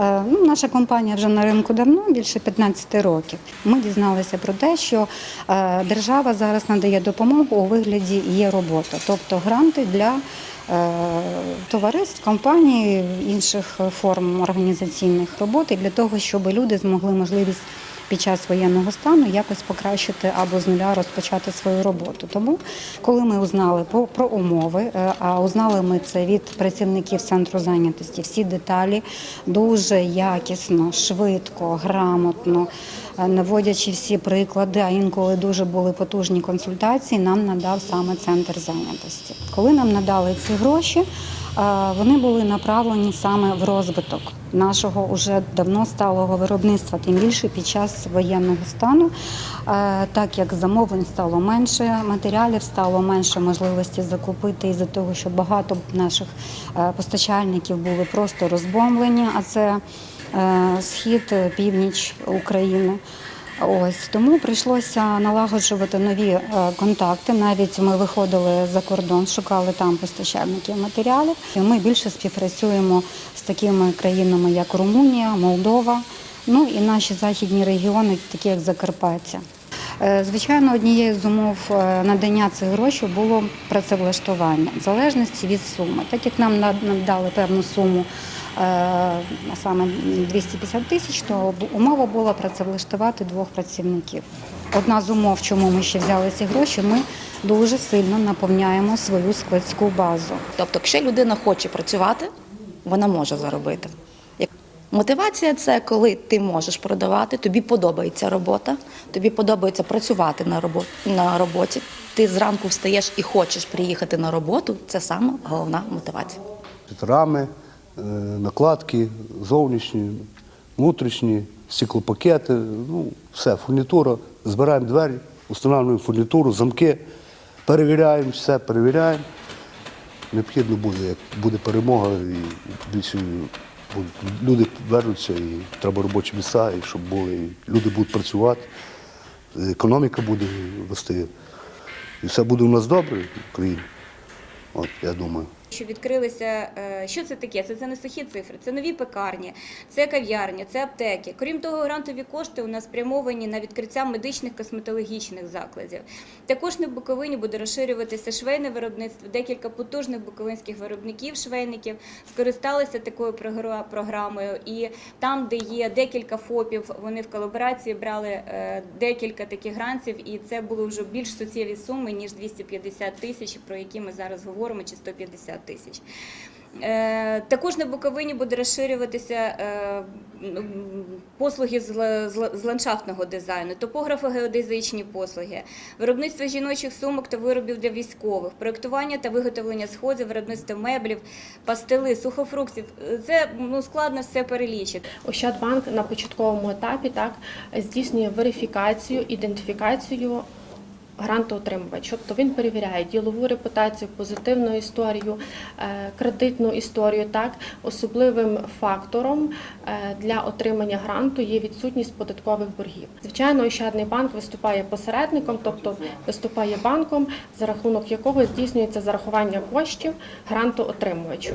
Е, Ну, наша компанія вже на ринку давно, більше 15 років. Ми дізналися про те, що е, держава зараз надає допомогу у вигляді є робота, тобто гранти для е, товариств, компаній, інших форм організаційних роботи для того, щоб люди змогли можливість під час воєнного стану якось покращити або з нуля розпочати свою роботу. Тому, коли ми узнали про, умови, е, а узнали ми це від працівників центру зайнятості, всі деталі дуже якісно, швидко, грамотно, е, наводячи всі приклади, а інколи дуже були потужні консультації, нам надав саме центр зайнятості. Коли нам надали ці гроші, вони були направлені саме в розвиток нашого уже давно сталого виробництва, тим більше під час воєнного стану, так як замовлень стало менше, матеріалів стало менше можливості закупити із-за того, що багато наших е, постачальників були просто розбомблені, а це е, схід, північ України. Ось тому прийшлося налагоджувати нові е, контакти. Навіть ми виходили за кордон, шукали там постачальників матеріалів. Ми більше співпрацюємо з такими країнами, як Румунія, Молдова, ну і наші західні регіони, такі як Закарпаття. Е, Звичайно, однією з умов е, надання цих грошей було працевлаштування в залежності від суми. Так як нам надали певну суму, а саме 250 тисяч, то умова була працевлаштувати двох працівників. Одна з умов, чому ми ще взяли ці гроші, ми дуже сильно наповняємо свою складську базу. Тобто, якщо людина хоче працювати, вона може заробити. Мотивація це коли ти можеш продавати, тобі подобається робота, тобі подобається працювати на роботі, на роботі. Ти зранку встаєш і хочеш приїхати на роботу. Це саме головна мотивація. Рами, е, накладки, зовнішні, внутрішні, стеклопакети, ну, все, фурнітура. Збираємо двері, встановлюємо фурнітуру, замки, перевіряємо все, перевіряємо. Необхідно буде, як буде перемога, і більше люди вернуться, і треба робочі місця, і щоб були, і люди будуть працювати, економіка буде рости. І все буде у нас добре в Україні. От, я думаю. Що відкрилися, е, що це таке? Це, це не сухі цифри, це нові пекарні, це кав'ярні, це аптеки. Крім того, грантові кошти у нас спрямовані на відкриття медичних косметологічних закладів. Також на Буковині буде розширюватися швейне виробництво. Декілька потужних буковинських виробників, швейників скористалися такою програмою. І там, де є декілька ФОПів, вони в колаборації брали е, декілька таких грантів, і це були вже більш суттєві суми ніж 250 тисяч, про які ми зараз говоримо, чи 150 тисяч. Е, Також на Буковині буде розширюватися е, послуги з ла- з ла- з ландшафтного дизайну, топографо-геодезичні послуги, виробництво жіночих сумок та виробів для військових, проєктування та виготовлення сходів, виробництво меблів, пастили, сухофруктів. Це ну, складно все перелічити. Ощадбанк на початковому етапі так здійснює верифікацію, ідентифікацію грантоотримувача. Тобто він перевіряє ділову репутацію, позитивну історію, е, кредитну історію. Так особливим фактором е, для отримання гранту є відсутність податкових боргів. Звичайно, Ощадний банк виступає посередником, тобто виступає банком, за рахунок якого здійснюється зарахування коштів грантоотримувачу.